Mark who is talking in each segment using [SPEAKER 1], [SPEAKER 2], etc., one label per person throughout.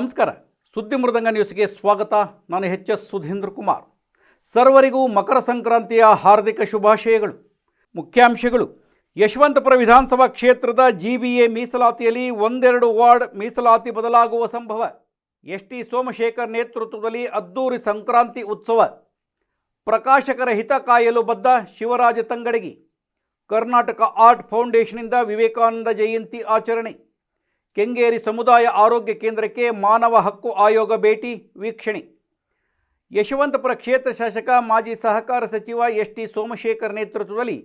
[SPEAKER 1] ನಮಸ್ಕಾರ. ಸುದ್ದಿ ಮೃದಂಗ ನ್ಯೂಸ್ಗೆ ಸ್ವಾಗತ. ನಾನು ಎಚ್ ಎಸ್ ಸುಧೀಂದ್ರ ಕುಮಾರ್. ಸರ್ವರಿಗೂ ಮಕರ ಸಂಕ್ರಾಂತಿಯ ಹಾರ್ದಿಕ ಶುಭಾಶಯಗಳು. ಮುಖ್ಯಾಂಶಗಳು. ಯಶವಂತಪುರ ವಿಧಾನಸಭಾ ಕ್ಷೇತ್ರದ ಜಿ ಬಿ ಎ ಮೀಸಲಾತಿಯಲ್ಲಿ ಒಂದೆರಡು ವಾರ್ಡ್ ಮೀಸಲಾತಿ ಬದಲಾಗುವ ಸಂಭವ. ಎಸ್ ಟಿ ಸೋಮಶೇಖರ್ ನೇತೃತ್ವದಲ್ಲಿ ಅದ್ದೂರಿ ಸಂಕ್ರಾಂತಿ ಉತ್ಸವ. ಪ್ರಕಾಶಕರ ಹಿತ ಕಾಯಲು ಬದ್ಧ ಶಿವರಾಜ ತಂಗಡಗಿ. ಕರ್ನಾಟಕ ಆರ್ಟ್ ಫೌಂಡೇಶನ್ನಿಂದ ವಿವೇಕಾನಂದ ಜಯಂತಿ ಆಚರಣೆ. ಕೆಂಗೇರಿ ಸಮುದಾಯ ಆರೋಗ್ಯ ಕೇಂದ್ರಕ್ಕೆ ಮಾನವ ಹಕ್ಕು ಆಯೋಗ ಭೇಟಿ ವೀಕ್ಷಣೆ. ಯಶವಂತಪುರ ಕ್ಷೇತ್ರ ಶಾಸಕ, ಮಾಜಿ ಸಹಕಾರ ಸಚಿವ ಎಸ್ ಟಿ ಸೋಮಶೇಖರ್ ನೇತೃತ್ವದಲ್ಲಿ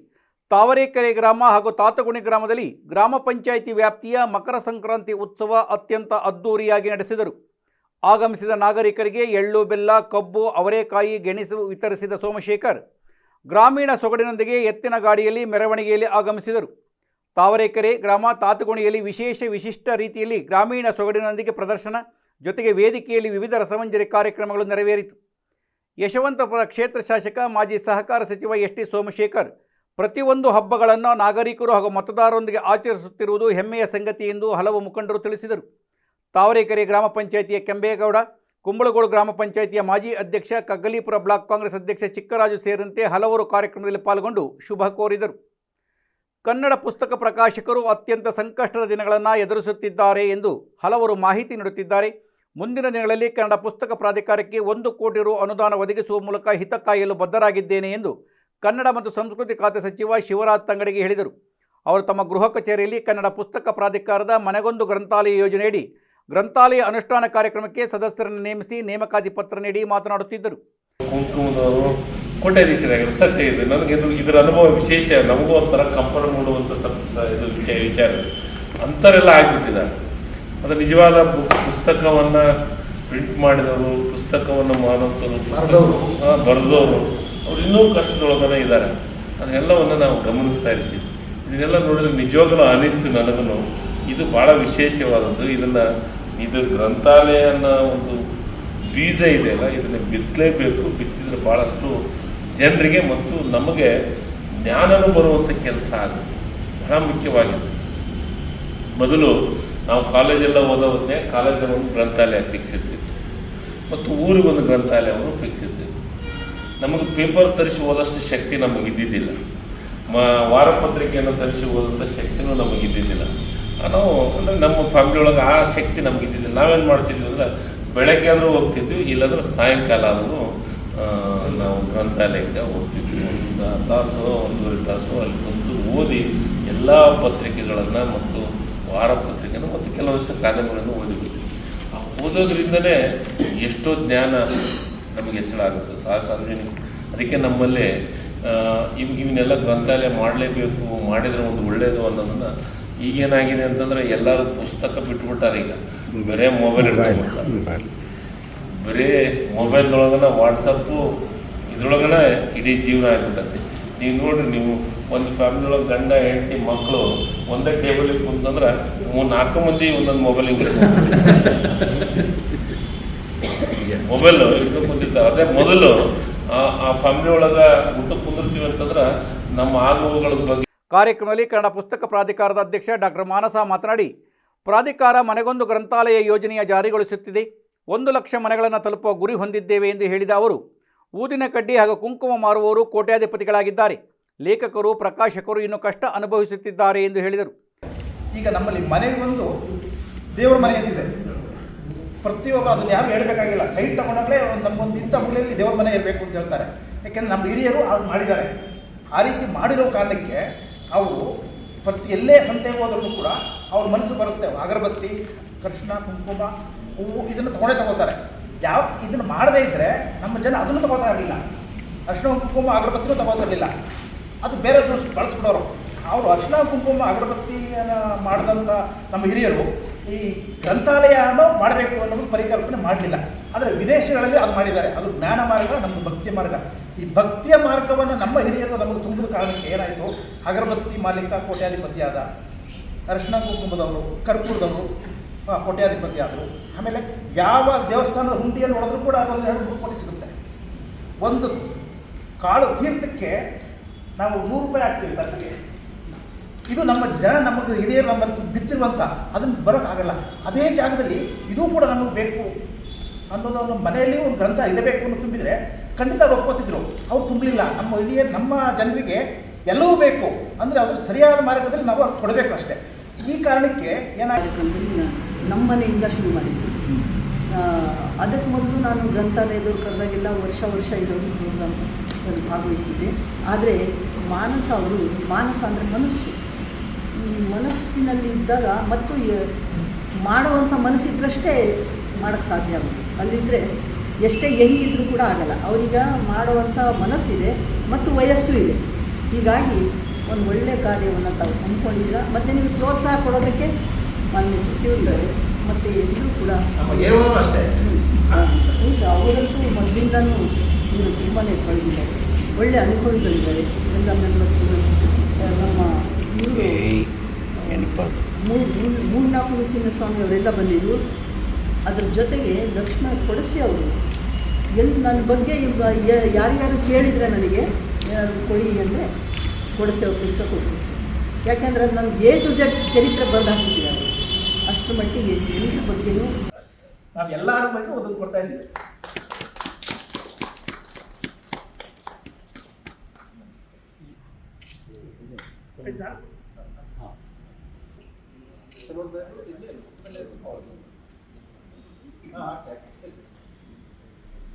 [SPEAKER 1] ತಾವರೆಕೆರೆ ಗ್ರಾಮ ಹಾಗೂ ತಾತಗುಣಿ ಗ್ರಾಮದಲ್ಲಿ ಗ್ರಾಮ ಪಂಚಾಯಿತಿ ವ್ಯಾಪ್ತಿಯ ಮಕರ ಸಂಕ್ರಾಂತಿ ಉತ್ಸವ ಅತ್ಯಂತ ಅದ್ದೂರಿಯಾಗಿ ನಡೆಸಿದರು. ಆಗಮಿಸಿದ ನಾಗರಿಕರಿಗೆ ಎಳ್ಳು, ಬೆಲ್ಲ, ಕಬ್ಬು, ಅವರೆಕಾಯಿ, ಗೆಣಸು ವಿತರಿಸಿದ ಸೋಮಶೇಖರ್ ಗ್ರಾಮೀಣ ಸೊಗಡಿನೊಂದಿಗೆ ಎತ್ತಿನ ಗಾಡಿಯಲ್ಲಿ ಮೆರವಣಿಗೆಯಲ್ಲಿ ಆಗಮಿಸಿದರು. ತಾವರೆಕೆರೆ ಗ್ರಾಮ ತಾತುಗೋಣಿಯಲ್ಲಿ ವಿಶೇಷ ವಿಶಿಷ್ಟ ರೀತಿಯಲ್ಲಿ ಗ್ರಾಮೀಣ ಸೊಗಡಿನೊಂದಿಗೆ ಪ್ರದರ್ಶನ, ಜೊತೆಗೆ ವೇದಿಕೆಯಲ್ಲಿ ವಿವಿಧ ರಸಮಂಜರಿ ಕಾರ್ಯಕ್ರಮಗಳು ನೆರವೇರಿತು. ಯಶವಂತಪುರ ಕ್ಷೇತ್ರ ಶಾಸಕ, ಮಾಜಿ ಸಹಕಾರ ಸಚಿವ ಎಸ್ ಟಿ ಸೋಮಶೇಖರ್, ಪ್ರತಿಯೊಂದು ಹಬ್ಬಗಳನ್ನು ನಾಗರಿಕರು ಹಾಗೂ ಮತದಾರರೊಂದಿಗೆ ಆಚರಿಸುತ್ತಿರುವುದು ಹೆಮ್ಮೆಯ ಸಂಗತಿ ಎಂದು ಹಲವು ಮುಖಂಡರು ತಿಳಿಸಿದರು. ತಾವರೆಕೆರೆ ಗ್ರಾಮ ಪಂಚಾಯಿತಿಯ ಕೆಂಬೇಗೌಡ, ಕುಂಬಳಗೋಡು ಗ್ರಾಮ ಪಂಚಾಯಿತಿಯ ಮಾಜಿ ಅಧ್ಯಕ್ಷ, ಕಗ್ಗಲೀಪುರ ಬ್ಲಾಕ್ ಕಾಂಗ್ರೆಸ್ ಅಧ್ಯಕ್ಷ ಚಿಕ್ಕರಾಜು ಸೇರಿದಂತೆ ಹಲವರು ಕಾರ್ಯಕ್ರಮದಲ್ಲಿ ಪಾಲ್ಗೊಂಡು ಶುಭ ಕೋರಿದರು. ಕನ್ನಡ ಪುಸ್ತಕ ಪ್ರಕಾಶಕರು ಅತ್ಯಂತ ಸಂಕಷ್ಟದ ದಿನಗಳನ್ನು ಎದುರಿಸುತ್ತಿದ್ದಾರೆ ಎಂದು ಹಲವರು ಮಾಹಿತಿ ನೀಡುತ್ತಿದ್ದಾರೆ. ಮುಂದಿನ ದಿನಗಳಲ್ಲಿ ಕನ್ನಡ ಪುಸ್ತಕ ಪ್ರಾಧಿಕಾರಕ್ಕೆ ಒಂದು ಕೋಟಿ ರು ಅನುದಾನ ಒದಗಿಸುವ ಮೂಲಕ ಹಿತ ಕಾಯಲು ಬದ್ಧರಾಗಿದ್ದೇನೆ ಎಂದು ಕನ್ನಡ ಮತ್ತು ಸಂಸ್ಕೃತಿ ಖಾತೆ ಸಚಿವ ಶಿವರಾಜ್ ತಂಗಡಿಗೆ ಹೇಳಿದರು. ಅವರು ತಮ್ಮ ಗೃಹ ಕಚೇರಿಯಲ್ಲಿ ಕನ್ನಡ ಪುಸ್ತಕ ಪ್ರಾಧಿಕಾರದ ಮನೆಗೊಂದು ಗ್ರಂಥಾಲಯ ಯೋಜನೆಯಡಿ ಗ್ರಂಥಾಲಯ ಅನುಷ್ಠಾನ ಕಾರ್ಯಕ್ರಮಕ್ಕೆ ಸದಸ್ಯರನ್ನು ನೇಮಿಸಿ ನೇಮಕಾತಿ ಪತ್ರ ನೀಡಿ ಮಾತನಾಡುತ್ತಿದ್ದರು.
[SPEAKER 2] ಕೋಟ್ಯಾಧೀಶರಾಗಿರೋ ಸತ್ಯ ಇದು. ನನಗೆ ಇದು ಇದರ ಅನುಭವ ವಿಶೇಷ. ನಮಗೂ ಒಂಥರ ಕಂಪನ ಮೂಡುವಂಥ ಇದು ವಿಚಾರ ವಿಚಾರ. ಅಂಥವರೆಲ್ಲ ಆಗಿಬಿಟ್ಟಿದ್ದಾರೆ. ಅದು ನಿಜವಾದ ಬುಕ್ಸ್ ಪುಸ್ತಕವನ್ನು ಪ್ರಿಂಟ್ ಮಾಡಿದವರು ಪುಸ್ತಕವನ್ನು ಮಾಡುವಂಥವ್ರು ಬರೆದವರು. ಅವ್ರು ಇನ್ನೂ ಕಷ್ಟದೊಳಗನೇ ಇದ್ದಾರೆ. ಅದನ್ನೆಲ್ಲವನ್ನು ನಾವು ಗಮನಿಸ್ತಾ ಇರ್ತೀವಿ. ಇದನ್ನೆಲ್ಲ ನೋಡಿದ್ರೆ ನಿಜವಾಗಲೂ ಅನಿಸ್ತು ನನಗೂ ಇದು ಭಾಳ ವಿಶೇಷವಾದದ್ದು. ಇದನ್ನು ಇದು ಗ್ರಂಥಾಲಯ ಅನ್ನೋ ಒಂದು ಬೀಜ ಇದೆಯಲ್ಲ ಇದನ್ನು ಬಿತ್ತಲೇಬೇಕು. ಬಿತ್ತಿದ್ರೆ ಭಾಳಷ್ಟು ಜನರಿಗೆ ಮತ್ತು ನಮಗೆ ಜ್ಞಾನನೂ ಬರುವಂಥ ಕೆಲಸ ಆಗುತ್ತೆ. ಬಹಳ ಮುಖ್ಯವಾಗಿದೆ ಮೊದಲು ನಾವು ಕಾಲೇಜೆಲ್ಲ ಓದೋ ಕಾಲೇಜಲ್ಲಿ ಒಂದು ಗ್ರಂಥಾಲಯ ಫಿಕ್ಸ್ ಇರ್ತಿತ್ತು. ಮತ್ತು ಊರಿಗೊಂದು ಗ್ರಂಥಾಲಯವನ್ನು ಫಿಕ್ಸ್ ಇರ್ತಿತ್ತು. ನಮಗೆ ಪೇಪರ್ ತರಿಸಿ ಓದೋಷ್ಟು ಶಕ್ತಿ ನಮಗೆ ಇದ್ದಿದ್ದಿಲ್ಲ. ಮ ವಾರಪತ್ರಿಕೆಯನ್ನು ತರಿಸಿ ಓದೋಂಥ ಶಕ್ತಿನೂ ನಮಗೆ ಇದ್ದಿದ್ದಿಲ್ಲ. ನಾವು ಅಂದರೆ ನಮ್ಮ ಫ್ಯಾಮಿಲಿ ಒಳಗೆ ಆ ಶಕ್ತಿ ನಮಗೆ ಇದ್ದಿದ್ದಿಲ್ಲ. ನಾವೇನು ಮಾಡ್ತಿದ್ವಿ ಅಂದರೆ ಬೆಳಗ್ಗೆ ಆದರೂ ಹೋಗ್ತಿದ್ವಿ, ಇಲ್ಲಾಂದ್ರೆ ಸಾಯಂಕಾಲ ಆದರೂ ನಾವು ಗ್ರಂಥಾಲಯಕ್ಕೆ ಹೋಗ್ತಿದ್ವಿ. ಒಂದು ತಾಸು ಒಂದೂವರೆ ತಾಸು ಅಲ್ಲಿ ಬಂದು ಓದಿ ಎಲ್ಲ ಪತ್ರಿಕೆಗಳನ್ನು ಮತ್ತು ವಾರಪತ್ರಿಕೆಯನ್ನು ಮತ್ತು ಕೆಲವಷ್ಟು ಕಾದಂಬರಿಗಳನ್ನು ಓದಿಬಿಟ್ಟು ಆ ಓದೋದ್ರಿಂದಲೇ ಎಷ್ಟೋ ಜ್ಞಾನ ನಮಗೆ ಹೆಚ್ಚಳ ಆಗುತ್ತೆ. ಸಾರ್ ಸಾರ್ವಜನಿಕ ಅದಕ್ಕೆ ನಮ್ಮಲ್ಲಿ ಇವ್ ಇವನ್ನೆಲ್ಲ ಗ್ರಂಥಾಲಯ ಮಾಡಲೇಬೇಕು ಮಾಡಿದರೆ ಒಂದು ಒಳ್ಳೆಯದು ಅನ್ನೋದನ್ನು ಈಗೇನಾಗಿದೆ ಅಂತಂದರೆ ಎಲ್ಲರೂ ಪುಸ್ತಕ ಬಿಟ್ಟುಬಿಟ್ಟಾರೆ ಈಗ ಬರೇ ಮೊಬೈಲ್ ಹಿಡ್ಕೊಂಡ್ಬಿಡ್ತಾರೆ ಬರೀ ಮೊಬೈಲ್ದೊಳಗನ ವಾಟ್ಸಪ್ಪು ಇದ್ರೊಳಗನ ಇಡೀ ಜೀವನ ಆಗ್ಬಿಟ್ಟೈತಿ ನೀವು ನೋಡ್ರಿ, ನೀವು ಒಂದು ಫ್ಯಾಮಿಲಿ ಒಳಗೆ ಗಂಡ, ಹೆಂಡತಿ ಮಕ್ಕಳು ಒಂದೇ ಟೇಬಲಿಗೆ ಕುಂತಂದ್ರೆ ಮೂರು ನಾಲ್ಕು ಮಂದಿ ಒಂದೊಂದು ಮೊಬೈಲ್ ಹಿಂಗೆ ಮೊಬೈಲ್ ಹಿಡ್ಕೊಂಡು ಕುಂತಿರ್ತಾರೆ. ಅದೇ ಮೊದಲು ಆ- ಆ ಫ್ಯಾಮಿಲಿ ಒಳಗೆ ಊಟ ಕುಂದಿರ್ತೀವಿ ಅಂತಂದ್ರೆ ನಮ್ಮ ಆಗುವಗಳ ಬಗ್ಗೆ.
[SPEAKER 1] ಕಾರ್ಯಕ್ರಮದಲ್ಲಿ ಕನ್ನಡ ಪುಸ್ತಕ ಪ್ರಾಧಿಕಾರದ ಅಧ್ಯಕ್ಷ ಡಾಕ್ಟರ್ ಮಾನಸ ಮಾತನಾಡಿ, ಪ್ರಾಧಿಕಾರ ಮನೆಗೊಂದು ಗ್ರಂಥಾಲಯ ಯೋಜನೆಯ ಜಾರಿಗೊಳಿಸುತ್ತಿದೆ. ಒಂದು ಲಕ್ಷ ಮನೆಗಳನ್ನು ತಲುಪುವ ಗುರಿ ಹೊಂದಿದ್ದೇವೆ ಎಂದು ಹೇಳಿದ ಅವರು, ಊದಿನ ಕಡ್ಡಿ ಹಾಗೂ ಕುಂಕುಮ ಮಾರುವವರು ಕೋಟ್ಯಾಧಿಪತಿಗಳಾಗಿದ್ದಾರೆ. ಲೇಖಕರು, ಪ್ರಕಾಶಕರು ಇನ್ನು ಕಷ್ಟ ಅನುಭವಿಸುತ್ತಿದ್ದಾರೆ ಎಂದು ಹೇಳಿದರು.
[SPEAKER 3] ಈಗ ನಮ್ಮಲ್ಲಿ ಮನೆಗೊಂದು ದೇವರ ಮನೆ ಅಂತಿದೆ. ಪ್ರತಿಯೊಬ್ಬ ಅದನ್ನು ಯಾರು ಹೇಳಬೇಕಾಗಿಲ್ಲ. ಸೈಟ್ ತಗೊಂಡಾಗಲೇ ನಮಗೊಂದು ಇಂಥ ಮೂಲೆಯಲ್ಲಿ ದೇವರ ಮನೆ ಇರಬೇಕು ಅಂತ ಹೇಳ್ತಾರೆ. ಯಾಕೆಂದರೆ ನಮ್ಮ ಹಿರಿಯರು ಅದು ಮಾಡಿದ್ದಾರೆ. ಆ ರೀತಿ ಮಾಡಿರೋ ಕಾರಣಕ್ಕೆ ಅವರು ಪ್ರತಿ ಎಲ್ಲೇ ಸಂತೆಗೆ ಹೋದ್ರೂ ಕೂಡ ಅವ್ರ ಮನಸ್ಸು ಬರುತ್ತೆ. ಅಗರಬತ್ತಿ, ಕೃಷ್ಣ, ಕುಂಕುಮ ಹೂವು ಇದನ್ನು ತೊಗೊಂಡೇ ತಗೋತಾರೆ. ಯಾವ ಇದನ್ನು ಮಾಡದೇ ಇದ್ದರೆ ನಮ್ಮ ಜನ ಅದನ್ನು ತಗೋತಾ ಇರಲಿಲ್ಲ. ಅರ್ಶಿನ ಕುಂಕುಮ, ಅಗರಬತ್ತಿನೂ ತಗೋತಿರಲಿಲ್ಲ ಅದು ಬೇರೆ ಬಳಸ್ಬಿಡೋರು. ಅವರು ಅರ್ಶಿನ ಕುಂಕುಮ, ಅಗರಬತ್ತಿಯನ್ನು ಮಾಡಿದಂಥ ನಮ್ಮ ಹಿರಿಯರು ಈ ಗ್ರಂಥಾಲಯನ ಮಾಡಬೇಕು ಅನ್ನೋದು ಪರಿಕಲ್ಪನೆ ಮಾಡಲಿಲ್ಲ. ಆದರೆ ವಿದೇಶಗಳಲ್ಲಿ ಅದು ಮಾಡಿದ್ದಾರೆ. ಅದು ಜ್ಞಾನ ಮಾರ್ಗ ನಮ್ಮದು ಭಕ್ತಿಯ ಮಾರ್ಗ. ಈ ಭಕ್ತಿಯ ಮಾರ್ಗವನ್ನು ನಮ್ಮ ಹಿರಿಯರು ನಮಗೆ ತುಂಬಿದ ಕಾರಣಕ್ಕೆ ಏನಾಯಿತು? ಅಗರಬತ್ತಿ ಮಾಲೀಕ ಕೋಟ್ಯಾಧಿಪತಿಯಾದ ಅರ್ಶಿನ ಕುಂಕುಮದವರು, ಕರ್ಪೂರದವರು ಕೋಟ್ಯಾಧಿಪತಿ ಆದರು. ಆಮೇಲೆ ಯಾವ ದೇವಸ್ಥಾನದ ಹುಂಡಿಯನ್ನು ನೋಡಿದ್ರು ಕೂಡ ಒಂದು ಎರಡು ಮೂರು ಕೋಟಿ ಸಿಗುತ್ತೆ. ಒಂದು ಕಾಳು ತೀರ್ಥಕ್ಕೆ ನಾವು ನೂರು ರೂಪಾಯಿ ಹಾಕ್ತೀವಿ ತಟ್ಟಿಗೆ. ಇದು ನಮ್ಮ ಜನ ನಮಗೆ ಹಿರಿಯರು ನಮ್ಮಲ್ಲಿ ಬಿತ್ತಿರುವಂಥ ಅದನ್ನು ಬರೋಕ್ಕಾಗಲ್ಲ ಅದೇ ಜಾಗದಲ್ಲಿ ಇದು ಕೂಡ ನಮಗೆ ಬೇಕು ಅನ್ನೋದು ನಮ್ಮ ಮನೆಯಲ್ಲಿ ಒಂದು ಗ್ರಂಥ ಇರಬೇಕು ಅನ್ನೋ ತುಂಬಿದರೆ ಖಂಡಿತ ಅವ್ರು ಒಪ್ಕೋತಿದ್ರು. ಅವ್ರು ತುಂಬಲಿಲ್ಲ. ನಮ್ಮ ಹಿರಿಯರು, ನಮ್ಮ ಜನರಿಗೆ ಎಲ್ಲವೂ ಬೇಕು. ಅಂದರೆ ಅದ್ರ ಸರಿಯಾದ ಮಾರ್ಗದಲ್ಲಿ ನಾವು ಅವ್ರಿಗೆ ಕೊಡಬೇಕು ಅಷ್ಟೇ. ಈ ಕಾರಣಕ್ಕೆ
[SPEAKER 4] ಕಾರ್ಯಕ್ರಮದಲ್ಲಿ ನಮ್ಮ ಮನೆಯಿಂದ ಶುರು ಮಾಡಿದ್ದು. ಅದಕ್ಕೆ ಮೊದಲು ನಾನು ಗ್ರಂಥಾಲಯದವ್ರು ಕರೆದಾಗೆಲ್ಲ ವರ್ಷ ವರ್ಷ ಇದೊಂದು ಪ್ರೋಗ್ರಾಮ್ ಭಾಗವಹಿಸ್ತಿದ್ದೆ. ಆದರೆ ಮಾನಸ ಅವರು, ಮಾನಸ ಅಂದರೆ ಮನಸ್ಸು. ಈ ಮನಸ್ಸಿನಲ್ಲಿ ಇದ್ದಾಗ ಮತ್ತು ಮಾಡುವಂಥ ಮನಸ್ಸಿದ್ರಷ್ಟೇ ಮಾಡೋಕ್ಕೆ ಸಾಧ್ಯ ಆಗುತ್ತೆ ಅಲ್ಲಿದ್ದರೆ ಎಷ್ಟೇ ಹೆಂಗಿದ್ರೂ ಕೂಡ ಆಗಲ್ಲ. ಅವರೀಗ ಮಾಡುವಂಥ ಮನಸ್ಸಿದೆ ಮತ್ತು ವಯಸ್ಸು ಇದೆ. ಹೀಗಾಗಿ ಒಂದು ಒಳ್ಳೆಯ ಕಾರ್ಯವನ್ನು ತಾವು ಹಮ್ಮಿಕೊಂಡಿದ್ದೀರಾ. ಮತ್ತು ನೀವು ಪ್ರೋತ್ಸಾಹ ಕೊಡೋದಕ್ಕೆ ಮಾನ್ಯ ಸಚಿವರಿದ್ದಾರೆ ಮತ್ತು ಎಲ್ಲರೂ ಕೂಡ
[SPEAKER 3] ಅಷ್ಟೇ.
[SPEAKER 4] ಈಗ ಅವರಂತೂ ಮೊದಲಿಂದನೂ ಇವರು ತುಂಬಾ ಪಡೆದಿದ್ದಾರೆ ಒಳ್ಳೆಯ ಅನುಕೂಲಗಳಿದ್ದಾರೆ ಎಲ್ಲ ಮೆಂಬರ್ಸ್ಗಳು ಆ, ನಮ್ಮ ಇವರು ಮೂರು ಮೂರು ನಾಲ್ಕು ಚಿನ್ನ ಸ್ವಾಮಿ ಅವರೆಲ್ಲ ಬಂದಿದ್ದರು ಅದ್ರ ಜೊತೆಗೆ ಲಕ್ಷ್ಮಣ ಕೊಡಸಿ ಅವರು ಎಲ್ಲಿ ನನ್ನ ಬಗ್ಗೆ ಇವ ಯಾರಿಗಾರು ಯಾರ್ಯಾರು ಕೇಳಿದರೆ ನನಗೆ ಏನಾದರೂ ಕೊಡಿ ಅಂದರೆ ಕೊಡಸಿ ಅವ್ರ ಪುಸ್ತಕ ಕೊಡ್ತೀನಿ ಯಾಕೆಂದರೆ ಅದು ನನಗೆ ಎ ಟು ಜೆಡ್ ಚರಿತ್ರೆ ಬರೆದು ಹಾಕಿದ್ದಾರೆ ಅಷ್ಟರ ಮಟ್ಟಿಗೆ ಎಲ್ಲರ ಬಗ್ಗೆಯೂ
[SPEAKER 3] ನಾವು ಎಲ್ಲರ ಬಗ್ಗೆ ಒಂದೊಂದು ಕೊಡ್ತಾ ಇದ್ದೀವಿ ಆಯ್ತಾ? ಹಾ, ಓಕೆ.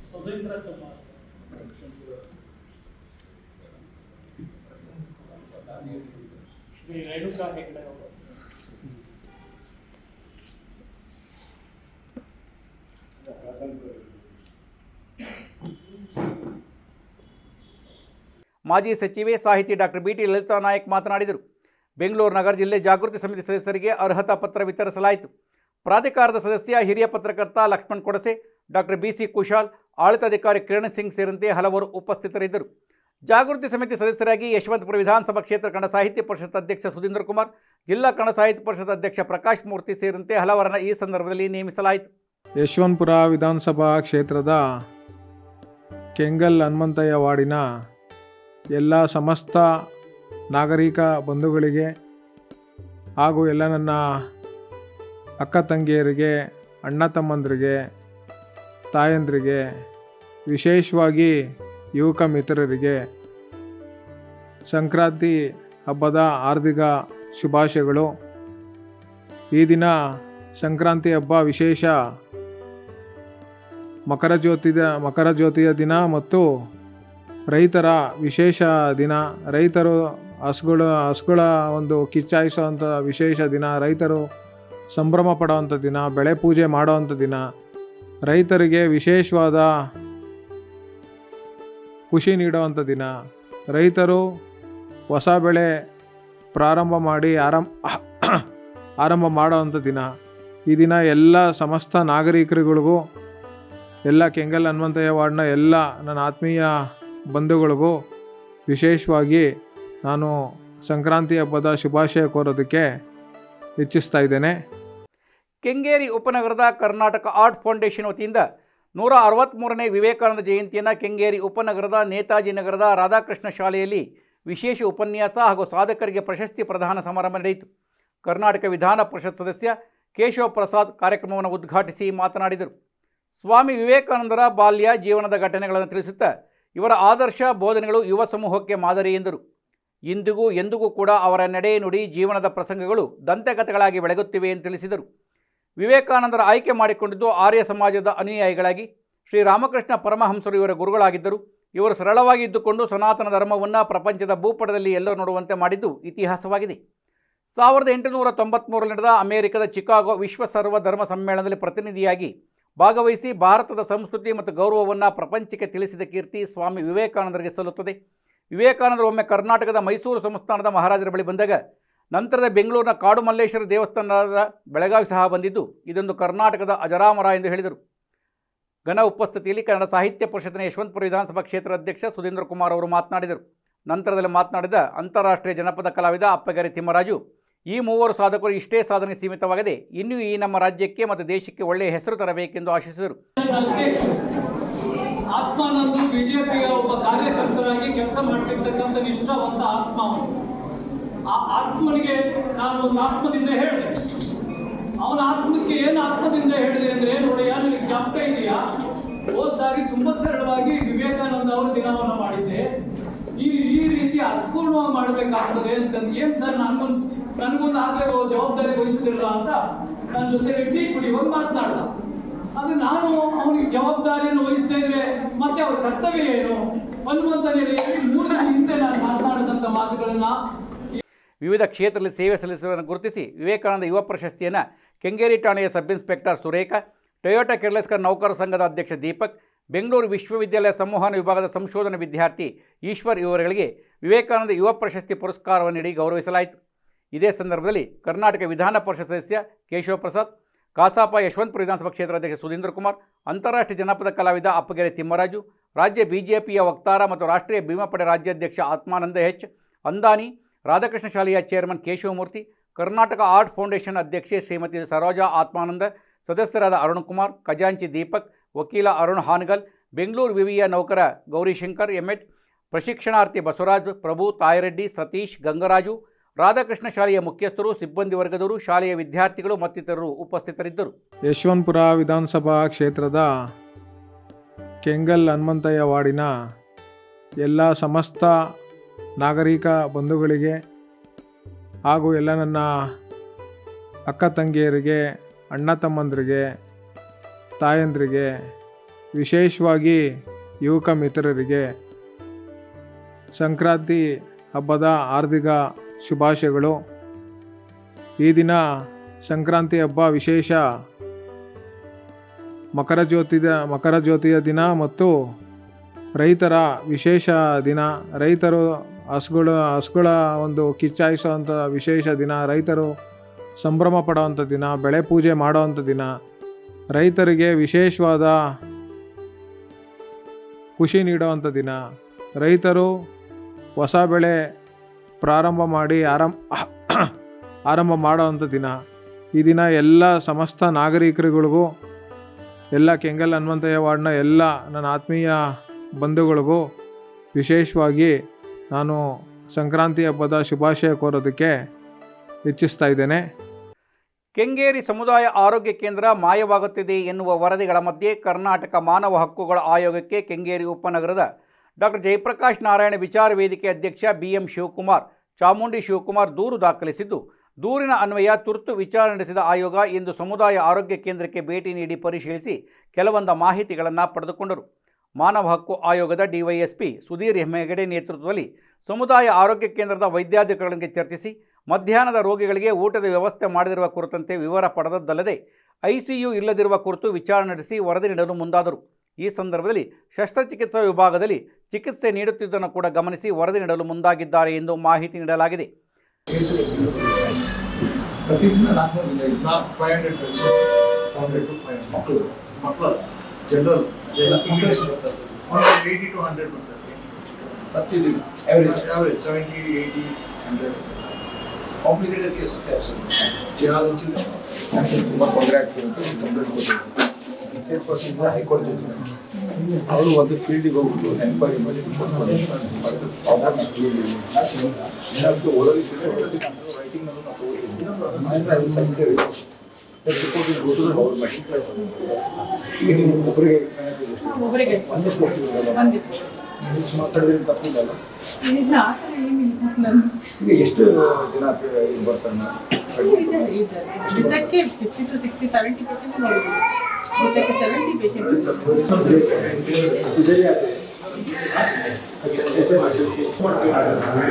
[SPEAKER 3] ಸುಧೀಂದ್ರ ಕುಮಾರ್
[SPEAKER 5] ಶ್ರೀ ರೇಣುಕಾ ಹೆಗಡೆ ಅವರು
[SPEAKER 1] ಮಾಜಿ ಸಚಿವೆ ಸಾಹಿತಿ doctor B T Lalitha Naik ಮಾತನಾಡಿದರು. ಬೆಂಗಳೂರು ನಗರ ಜಿಲ್ಲೆ ಜಾಗೃತಿ ಸಮಿತಿ ಸದಸ್ಯರಿಗೆ ಅರ್ಹತಾ ಪತ್ರ ವಿತರಿಸಲಾಯಿತು. ಪ್ರಾಧಿಕಾರದ ಸದಸ್ಯ, ಹಿರಿಯ ಪತ್ರಕರ್ತ Lakshman Kodase, doctor B C Kushal, ಆಡಳಿತಾಧಿಕಾರಿ ಕಿರಣ್ ಸಿಂಗ್ ಸೇರಿದಂತೆ ಹಲವರು ಉಪಸ್ಥಿತರಿದ್ದರು. ಜಾಗೃತಿ ಸಮಿತಿ ಸದಸ್ಯರಾಗಿ ಯಶವಂತಪುರ ವಿಧಾನಸಭಾ ಕ್ಷೇತ್ರ ಕನ್ನಡ ಸಾಹಿತ್ಯ ಪರಿಷತ್ ಅಧ್ಯಕ್ಷ ಸುಧೀಂದ್ರ ಕುಮಾರ್, ಜಿಲ್ಲಾ ಕನ್ನಡ ಸಾಹಿತ್ಯ ಪರಿಷತ್ ಅಧ್ಯಕ್ಷ ಪ್ರಕಾಶ್ ಮೂರ್ತಿ ಸೇರಿದಂತೆ ಹಲವರನ್ನು ಈ ಸಂದರ್ಭದಲ್ಲಿ ನೇಮಿಸಲಾಯಿತು.
[SPEAKER 6] ಯಶವಂತಪುರ ವಿಧಾನಸಭಾ ಕ್ಷೇತ್ರದ ಕೆಂಗಲ್ ಹನುಮಂತಯ್ಯ ವಾರ್ಡಿನ ಎಲ್ಲ ಸಮಸ್ತ ನಾಗರಿಕ ಬಂಧುಗಳಿಗೆ ಹಾಗೂ ಎಲ್ಲ ನನ್ನ ಅಕ್ಕ ತಂಗಿಯರಿಗೆ, ಅಣ್ಣ ತಮ್ಮಂದರಿಗೆ, ತಾಯಂದರಿಗೆ, ವಿಶೇಷವಾಗಿ ಯುವಕ ಮಿತ್ರರಿಗೆ ಸಂಕ್ರಾಂತಿ ಹಬ್ಬದ ಹಾರ್ದಿಕ ಶುಭಾಶಯಗಳು. ಈ ದಿನ ಸಂಕ್ರಾಂತಿ ಹಬ್ಬ ವಿಶೇಷ ಮಕರ ಜ್ಯೋತಿದ ಮಕರ ಜ್ಯೋತಿಯ ದಿನ ಮತ್ತು ರೈತರ ವಿಶೇಷ ದಿನ, ರೈತರು ಹಸುಗಳು, ಹಸುಗಳ ಒಂದು ಕಿಚ್ಚಾಯಿಸುವಂಥ ವಿಶೇಷ ದಿನ, ರೈತರು ಸಂಭ್ರಮ ಪಡೋವಂಥ ದಿನ, ಬೆಳೆ ಪೂಜೆ ಮಾಡುವಂಥ ದಿನ, ರೈತರಿಗೆ ವಿಶೇಷವಾದ ಖುಷಿ ನೀಡುವಂಥ ದಿನ, ರೈತರು ಹೊಸ ಬೆಳೆ ಪ್ರಾರಂಭ ಮಾಡಿ ಆರಂಭ ಆರಂಭ ಮಾಡುವಂಥ ದಿನ. ಈ ದಿನ ಎಲ್ಲ ಸಮಸ್ತ ನಾಗರಿಕರುಗಳಿಗೂ ಎಲ್ಲ ಕೆಂಗಲ್ ಹನುಮಂತಯ್ಯ ವಾರ್ಡ್ನ ಎಲ್ಲ ನನ್ನ ಆತ್ಮೀಯ ಬಂಧುಗಳಿಗೂ ವಿಶೇಷವಾಗಿ ನಾನು ಸಂಕ್ರಾಂತಿ ಹಬ್ಬದ ಶುಭಾಶಯ ಕೋರೋದಕ್ಕೆ ಇಚ್ಛಿಸ್ತಾ ಇದ್ದೇನೆ.
[SPEAKER 1] ಕೆಂಗೇರಿ ಉಪನಗರದ ಕರ್ನಾಟಕ ಆರ್ಟ್ ಫೌಂಡೇಶನ್ ವತಿಯಿಂದ ನೂರ ಅರವತ್ತ್ಮೂರನೇ ವಿವೇಕಾನಂದ ಜಯಂತಿಯನ್ನು ಕೆಂಗೇರಿ ಉಪನಗರದ ನೇತಾಜಿ ನಗರದ ರಾಧಾಕೃಷ್ಣ ಶಾಲೆಯಲ್ಲಿ ವಿಶೇಷ ಉಪನ್ಯಾಸ ಹಾಗೂ ಸಾಧಕರಿಗೆ ಪ್ರಶಸ್ತಿ ಪ್ರದಾನ ಸಮಾರಂಭ ನಡೆಯಿತು. ಕರ್ನಾಟಕ ವಿಧಾನ ಪರಿಷತ್ ಸದಸ್ಯ ಕೇಶವ ಪ್ರಸಾದ್ ಕಾರ್ಯಕ್ರಮವನ್ನು ಉದ್ಘಾಟಿಸಿ ಮಾತನಾಡಿದರು. ಸ್ವಾಮಿ ವಿವೇಕಾನಂದರ ಬಾಲ್ಯ ಜೀವನದ ಘಟನೆಗಳನ್ನು ತಿಳಿಸುತ್ತಾ ಇವರ ಆದರ್ಶ ಬೋಧನೆಗಳು ಯುವ ಸಮೂಹಕ್ಕೆ ಮಾದರಿ ಎಂದರು. ಇಂದಿಗೂ ಎಂದಿಗೂ ಕೂಡ ಅವರ ನಡೆ ನುಡಿ ಜೀವನದ ಪ್ರಸಂಗಗಳು ದಂತಕಥೆಗಳಾಗಿ ಬೆಳಗುತ್ತಿವೆ ಎಂದು ತಿಳಿಸಿದರು. ವಿವೇಕಾನಂದರ ಆಯ್ಕೆ ಮಾಡಿಕೊಂಡಿದ್ದು ಆರ್ಯ ಸಮಾಜದ ಅನುಯಾಯಿಗಳಾಗಿ ಶ್ರೀರಾಮಕೃಷ್ಣ ಪರಮಹಂಸರು ಇವರ ಗುರುಗಳಾಗಿದ್ದರು. ಇವರು ಸರಳವಾಗಿ ಇದ್ದುಕೊಂಡು ಸನಾತನ ಧರ್ಮವನ್ನು ಪ್ರಪಂಚದ ಭೂಪಟದಲ್ಲಿ ಎಲ್ಲರೂ ನೋಡುವಂತೆ ಮಾಡಿದ್ದು ಇತಿಹಾಸವಾಗಿದೆ. ಸಾವಿರದ ಎಂಟುನೂರ ತೊಂಬತ್ತ್ಮೂರರಲ್ಲಿ ನಡೆದ ಅಮೆರಿಕದ ಚಿಕಾಗೋ ವಿಶ್ವ ಸರ್ವ ಧರ್ಮ ಸಮ್ಮೇಳನದಲ್ಲಿ ಪ್ರತಿನಿಧಿಯಾಗಿ ಭಾಗವಹಿಸಿ ಭಾರತದ ಸಂಸ್ಕೃತಿ ಮತ್ತು ಗೌರವವನ್ನು ಪ್ರಪಂಚಕ್ಕೆ ತಿಳಿಸಿದ ಕೀರ್ತಿ ಸ್ವಾಮಿ ವಿವೇಕಾನಂದರಿಗೆ ಸಲ್ಲುತ್ತದೆ. ವಿವೇಕಾನಂದರು ಒಮ್ಮೆ ಕರ್ನಾಟಕದ ಮೈಸೂರು ಸಂಸ್ಥಾನದ ಮಹಾರಾಜರ ಬಳಿ ಬಂದಾಗ ನಂತರದ ಬೆಂಗಳೂರಿನ ಕಾಡು ಮಲ್ಲೇಶ್ವರ ದೇವಸ್ಥಾನದ ಬೆಳಗಾವಿ ಸಹ ಬಂದಿದ್ದು, ಇದೊಂದು ಕರ್ನಾಟಕದ ಅಜರಾಮರ ಎಂದು ಹೇಳಿದರು. ಘನ ಉಪಸ್ಥಿತಿಯಲ್ಲಿ ಕನ್ನಡ ಸಾಹಿತ್ಯ ಪರಿಷತ್ತಿನ ಯಶವಂತಪುರ ವಿಧಾನಸಭಾ ಕ್ಷೇತ್ರ ಅಧ್ಯಕ್ಷ ಸುಧೀಂದ್ರ ಕುಮಾರ್ ಅವರು ಮಾತನಾಡಿದರು. ನಂತರದಲ್ಲಿ ಮಾತನಾಡಿದ ಅಂತಾರಾಷ್ಟ್ರೀಯ ಜನಪದ ಕಲಾವಿದ ಅಪ್ಪಗರಿ ತಿಮ್ಮರಾಜು ಈ ಮೂವರು ಸಾಧಕರು ಇಷ್ಟೇ ಸಾಧನೆ ಸೀಮಿತವಾಗದೆ. ಇನ್ನೂ ಈ ನಮ್ಮ ರಾಜ್ಯಕ್ಕೆ ಮತ್ತು ದೇಶಕ್ಕೆ ಒಳ್ಳೆಯ ಹೆಸರು ತರಬೇಕೆಂದು ಆಶಿಸಿದರು.
[SPEAKER 5] ಆತ್ಮ ನಂದು ಬಿಜೆಪಿಯ ಒಬ್ಬ ಕಾರ್ಯಕರ್ತರಾಗಿ ಕೆಲಸ ಮಾಡ್ತಿರ್ತಕ್ಕಂಥ ನಿಷ್ಠಾವಂತ ಆತ್ಮ ಆ ಆತ್ಮನಿಗೆ ನಾನು ಆತ್ಮದಿಂದ ಹೇಳಿದೆ. ಅವನ ಆತ್ಮಕ್ಕೆ ಏನು ಆತ್ಮದಿಂದ ಹೇಳಿದೆ ಅಂದರೆ, ನೋಡಿ, ಯಾರು ಜಾಪ್ತ ಇದೆಯಾ? ಹೋದ್ ಸಾರಿ ತುಂಬ ಸರಳವಾಗಿ ವಿವೇಕಾನಂದ ಅವರ ದಿನವನ್ನು ಮಾಡಿದ್ದೆ. ಈ ರೀತಿ ಅರ್ಥಪೂರ್ಣವಾಗಿ ಮಾಡಬೇಕಾಗ್ತದೆ ಅಂತಂದು. ಏನು ಸರ್ ನನಗೊಂದು ನನಗೊಂದು ಆಗಲೇ ಜವಾಬ್ದಾರಿ ವಹಿಸಿದಿಲ್ಲ ಅಂತ ನನ್ನ ಜೊತೆಗೆ ಟೀ ಒಂದು ಮಾತನಾಡ್ದ ಆದರೆ ನಾನು ಅವನಿಗೆ ಜವಾಬ್ದಾರಿಯನ್ನು ವಹಿಸ್ತಾ ಇದ್ರೆ ಮತ್ತೆ ಅವ್ರ ಕರ್ತವ್ಯ ಏನು? ಅನ್ನುವಂಥ ನೆಲೆಯಲ್ಲಿ ಮೂರು ಹಿಂದೆ ನಾನು ಮಾತನಾಡಿದಂಥ ಮಾತುಗಳನ್ನು
[SPEAKER 1] ವಿವಿಧ ಕ್ಷೇತ್ರದಲ್ಲಿ ಸೇವೆ ಸಲ್ಲಿಸುವುದನ್ನು ಗುರುತಿಸಿ ವಿವೇಕಾನಂದ ಯುವ ಪ್ರಶಸ್ತಿಯನ್ನು ಕೆಂಗೇರಿ ಠಾಣೆಯ sub inspector Surekha, Toyota Kirloskar ನೌಕರ ಸಂಘದ ಅಧ್ಯಕ್ಷ ದೀಪಕ್, ಬೆಂಗಳೂರು ವಿಶ್ವವಿದ್ಯಾಲಯ ಸಂವಹನ ವಿಭಾಗದ ಸಂಶೋಧನಾ ವಿದ್ಯಾರ್ಥಿ ಈಶ್ವರ್ ಇವರುಗಳಿಗೆ ವಿವೇಕಾನಂದ ಯುವ ಪ್ರಶಸ್ತಿ ಪುರಸ್ಕಾರವನ್ನು ನೀಡಿ ಗೌರವಿಸಲಾಯಿತು. ಇದೇ ಸಂದರ್ಭದಲ್ಲಿ ಕರ್ನಾಟಕ ವಿಧಾನ ಪರಿಷತ್ ಸದಸ್ಯ ಕೇಶವ ಪ್ರಸಾದ್, ಕಾಸಾಪ ಯಶವಂತಪುರ ವಿಧಾನಸಭಾ ಕ್ಷೇತ್ರ ಅಧ್ಯಕ್ಷ ಸುಧೀಂದ್ರ ಕುಮಾರ್, ಅಂತಾರಾಷ್ಟ್ರೀಯ ಜನಪದ ಕಲಾವಿದ ಅಪ್ಪಗೆರೆ ತಿಮ್ಮರಾಜು, ರಾಜ್ಯ ಬಿಜೆಪಿಯ ವಕ್ತಾರ ಮತ್ತು ರಾಷ್ಟ್ರೀಯ ಭೀಮಾಪಡೆ ರಾಜ್ಯಾಧ್ಯಕ್ಷ ಆತ್ಮಾನಂದ ಹೆಚ್, ಅಂದಾನಿ, ರಾಧಾಕೃಷ್ಣ ಶಾಲೆಯ chairman Keshavamurthy Karnataka art foundation ಅಧ್ಯಕ್ಷೆ ಶ್ರೀಮತಿ ಸರೋಜಾ ಆತ್ಮಾನಂದ, ಸದಸ್ಯರಾದ ಅರುಣ್ ಕುಮಾರ್, ಖಜಾಂಚಿ ದೀಪಕ್, ವಕೀಲ ಅರುಣ್ ಹಾನಗಲ್, ಬೆಂಗಳೂರು ವಿವಿಯ ನೌಕರ ಗೌರಿಶಂಕರ್ ಎಮ್ಮೆಟ್ ಪ್ರಶಿಕ್ಷಣಾರ್ಥಿ ಬಸವರಾಜ್, ಪ್ರಭು ತಾಯರೆಡ್ಡಿ, ಸತೀಶ್, ಗಂಗರಾಜು ರಾಧಾಕೃಷ್ಣ ಶಾಲೆಯ ಮುಖ್ಯಸ್ಥರು, ಸಿಬ್ಬಂದಿ ವರ್ಗದವರು, ಶಾಲೆಯ ವಿದ್ಯಾರ್ಥಿಗಳು ಮತ್ತಿತರರು ಉಪಸ್ಥಿತರಿದ್ದರು.
[SPEAKER 6] ಯಶವಂತಪುರ ವಿಧಾನಸಭಾ ಕ್ಷೇತ್ರದ ಕೆಂಗಲ್ ಹನುಮಂತಯ್ಯ ವಾರ್ಡಿನ ಎಲ್ಲ ಸಮಸ್ತ ನಾಗರಿಕ ಬಂಧುಗಳಿಗೆ ಹಾಗೂ ಎಲ್ಲ ನನ್ನ ಅಕ್ಕ ತಂಗಿಯರಿಗೆ, ಅಣ್ಣ ತಮ್ಮಂದರಿಗೆ, ತಾಯಂದರಿಗೆ, ವಿಶೇಷವಾಗಿ ಯುವಕ ಮಿತ್ರರಿಗೆ ಸಂಕ್ರಾಂತಿ ಹಬ್ಬದ ಹಾರ್ದಿಕ ಶುಭಾಶಯಗಳು. ಈ ದಿನ ಸಂಕ್ರಾಂತಿ ಹಬ್ಬ ವಿಶೇಷ. ಮಕರ ಜ್ಯೋತಿದ, ಮಕರ ಜ್ಯೋತಿಯ ದಿನ ಮತ್ತು ರೈತರ ವಿಶೇಷ ದಿನ. ರೈತರು ಹಸುಗಳ ಹಸುಗಳ ಒಂದು ಕಿಚ್ಚಾಯಿಸುವಂಥ ವಿಶೇಷ ದಿನ. ರೈತರು ಸಂಭ್ರಮ ಪಡೋವಂಥ ದಿನ, ಬೆಳೆ ಪೂಜೆ ಮಾಡೋವಂಥ ದಿನ. ರೈತರಿಗೆ ವಿಶೇಷವಾದ ಖುಷಿ ನೀಡುವಂಥ ದಿನ. ರೈತರು ಹೊಸ ಬೆಳೆ ಪ್ರಾರಂಭ ಮಾಡಿ ಆರಂಭ ಆರಂಭ ಮಾಡೋವಂಥ ದಿನ. ಈ ದಿನ ಎಲ್ಲ ಸಮಸ್ತ ನಾಗರಿಕರುಗಳಿಗೂ, ಎಲ್ಲ ಕೆಂಗಲ್ ಹನುಮಂತಯ್ಯ ವಾರ್ಡ್ನ ಎಲ್ಲ ನನ್ನ ಆತ್ಮೀಯ ಬಂಧುಗಳಿಗೂ ವಿಶೇಷವಾಗಿ ನಾನು ಸಂಕ್ರಾಂತಿ ಹಬ್ಬದ ಶುಭಾಶಯ ಕೋರೋದಕ್ಕೆ ಇಚ್ಛಿಸ್ತಾ ಇದ್ದೇನೆ.
[SPEAKER 1] ಕೆಂಗೇರಿ ಸಮುದಾಯ ಆರೋಗ್ಯ ಕೇಂದ್ರ ಮಾಯವಾಗುತ್ತಿದೆ ಎನ್ನುವ ವರದಿಗಳ ಮಧ್ಯೆ ಕರ್ನಾಟಕ ಮಾನವ ಹಕ್ಕುಗಳ ಆಯೋಗಕ್ಕೆ ಕೆಂಗೇರಿ ಉಪನಗರದ ಡಾಕ್ಟರ್ ಜಯಪ್ರಕಾಶ್ ನಾರಾಯಣ ವಿಚಾರ ವೇದಿಕೆ ಅಧ್ಯಕ್ಷ ಬಿ ಎಂ ಶಿವಕುಮಾರ್, ಚಾಮುಂಡಿ ಶಿವಕುಮಾರ್ ದೂರು ದಾಖಲಿಸಿದ್ದು, ದೂರಿನ ಅನ್ವಯ ತುರ್ತು ವಿಚಾರಣೆ ನಡೆಸಿದ ಆಯೋಗ ಇಂದು ಸಮುದಾಯ ಆರೋಗ್ಯ ಕೇಂದ್ರಕ್ಕೆ ಭೇಟಿ ನೀಡಿ ಪರಿಶೀಲಿಸಿ ಕೆಲವೊಂದು ಮಾಹಿತಿಗಳನ್ನು ಪಡೆದುಕೊಂಡರು. ಮಾನವ ಹಕ್ಕು ಆಯೋಗದ ಡಿವೈಎಸ್ಪಿ ಸುಧೀರ್ ಹೆಮ್ಮೆಗಡೆ ನೇತೃತ್ವದಲ್ಲಿ ಸಮುದಾಯ ಆರೋಗ್ಯ ಕೇಂದ್ರದ ವೈದ್ಯಾಧಿಕಾರಿಗಳಿಗೆ ಚರ್ಚಿಸಿ, ಮಧ್ಯಾಹ್ನದ ರೋಗಿಗಳಿಗೆ ಊಟದ ವ್ಯವಸ್ಥೆ ಮಾಡದಿರುವ ಕುರಿತಂತೆ ವಿವರ ಪಡೆದದ್ದಲ್ಲದೆ, ಐಸಿಯು ಇಲ್ಲದಿರುವ ಕುರಿತು ವಿಚಾರಣೆ ನಡೆಸಿ ವರದಿ ನೀಡಲು ಮುಂದಾದರು. ಈ ಸಂದರ್ಭದಲ್ಲಿ ಶಸ್ತ್ರಚಿಕಿತ್ಸಾ ವಿಭಾಗದಲ್ಲಿ ಚಿಕಿತ್ಸೆ ನೀಡುತ್ತಿದ್ದನ್ನು ಕೂಡ ಗಮನಿಸಿ ವರದಿ ನೀಡಲು ಮುಂದಾಗಿದ್ದಾರೆ ಎಂದು ಮಾಹಿತಿ ನೀಡಲಾಗಿದೆ.
[SPEAKER 7] ಕಾಂಪ್ಲಿಕೇಟೆಡ್ ಕೇಸಸ್
[SPEAKER 8] ಯಾವುದು
[SPEAKER 7] ತುಂಬ ತೊಂದರೆ ಆಗ್ತಿದೆ ಹೈಕೋರ್ಟ್ ಅವರು ಒಂದು ಫೀಲ್ಡಿಗೆ ಹೋಗ್ಬಿಟ್ಟು ಎನ್ಕ್ವೈರಿ ಮಾಡಿ ಒಬ್ಬರಿಗೆ ಮಾತಾಡಿದ್ರೆ ತಪ್ಪಿಲ್ಲಲ್ಲ ಈಗ ಎಷ್ಟು ಜನ ಇಲ್ಲಿ ಬರ್ತಾರೆ
[SPEAKER 9] ಇದ್ದಾರೆ ಇದ್ದಾರೆ ದಿವಸಕ್ಕೆ fifty to sixty seventy patient ನೋಡಿದ್ದೀವಿ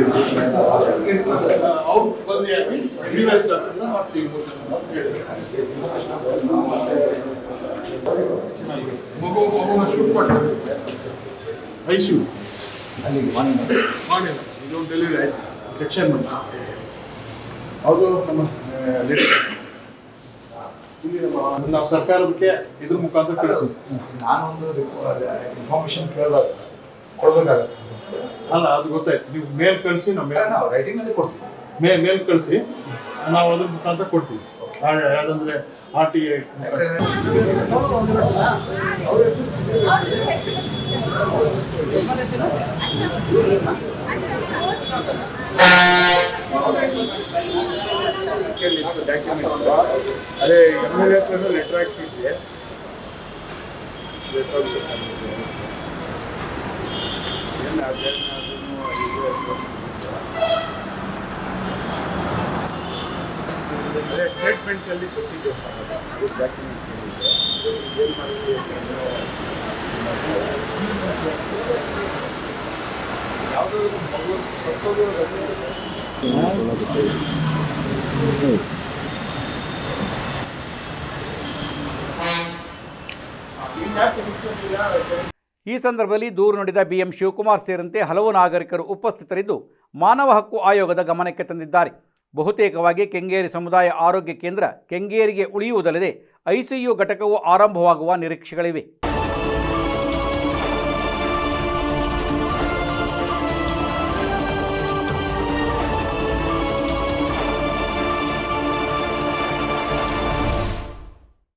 [SPEAKER 9] ದಿವಸಕ್ಕೆ ಸೆವೆಂಟಿ ಪೇಷಂಟ್
[SPEAKER 8] ಔಟ್ ಬಂದು ಯಾಕೆ ಪ್ರೀವಿಯಸ್ ಡಾಕ್ಟರ್ನ ಮತ್ತು ಈ ಮೂರು ಜನ ಅಂತ ಹೇಳಿದ್ರು. ಮಗು ಮಗುನ ಶೂಟ್ ಮಾಡ್ತಾರೆ ಐಸಿಯು
[SPEAKER 7] ಅಲ್ಲಿಗೆ ಮಾರ್ನಿಂಗ್
[SPEAKER 8] ಮಾಡಿಲ್ಲ ಇದೊಂದು ಡೆಲಿವರಿ ಆಯ್ತು ಸೆಕ್ಷನ್ ಬಂತು ಅವರು ನಮ್ಮ ನಾವು ಸರ್ಕಾರದಕ್ಕೆ ಇದ್ರ ಮುಖಾಂತರ ಕಳಿಸಿ
[SPEAKER 7] ನಾನೊಂದು ಇನ್ಫಾರ್ಮೇಶನ್ ಕೇಳಿದಾಗ ಕೊಡ್ಬೇಕಾಗತ್ತೆ.
[SPEAKER 8] ಅಲ್ಲ ಅದು ಗೊತ್ತಾಯ್ತು. ನೀವು ಮೇಲ್ ಕಳಿಸಿ ನಮ್ಮ ಮೇಲ್
[SPEAKER 7] ನಾವು ರೈಟಿಂಗಲ್ಲಿ ಕೊಡ್ತೀವಿ.
[SPEAKER 8] ಮೇ ಮೇಲ್ ಕಳಿಸಿ ನಾವು ಅದ್ರ ಮುಖಾಂತರ ಕೊಡ್ತೀವಿ. ಆ, ಯಾವ್ದಂದ್ರೆ ಆರ್ ಟಿ ಐ
[SPEAKER 9] Thank
[SPEAKER 10] ಅದೇ ಎಂ ಎಲ್ ಎ ಹತ್ರ ಲೆಟರ್ ಹಾಕ್ಸಿದ್ದೆ ಇದು ಸ್ವಲ್ಪ ಚೆನ್ನಾಗಿದೆ. ಏನು ಅದೇನು ಅದನ್ನು ಇದು ಅದೇ ಸ್ಟೇಟ್ಮೆಂಟಲ್ಲಿ ಕೊಟ್ಟಿದ್ದೆ ಸರ್ ಡಾಕ್ಯುಮೆಂಟ್ ಏನು ಮಾಡಿದ್ವಿ ಯಾವುದಾದ್ರು ಮಗು ಸತ್ತೋಗಿರೋದು
[SPEAKER 1] ಈ ಸಂದರ್ಭದಲ್ಲಿ ದೂರು ನುಡಿದ ಬಿಎಂ ಶಿವಕುಮಾರ್ ಸೇರಿದಂತೆ ಹಲವು ನಾಗರಿಕರು ಉಪಸ್ಥಿತರಿದ್ದು ಮಾನವ ಹಕ್ಕು ಆಯೋಗದ ಗಮನಕ್ಕೆ ತಂದಿದ್ದಾರೆ. ಬಹುತೇಕವಾಗಿ ಕೆಂಗೇರಿ ಸಮುದಾಯ ಆರೋಗ್ಯ ಕೇಂದ್ರ ಕೆಂಗೇರಿಗೆ ಉಳಿಯುವುದಲ್ಲದೆ ಐಸಿಯು ಘಟಕವು ಆರಂಭವಾಗುವ ನಿರೀಕ್ಷೆಗಳಿವೆ.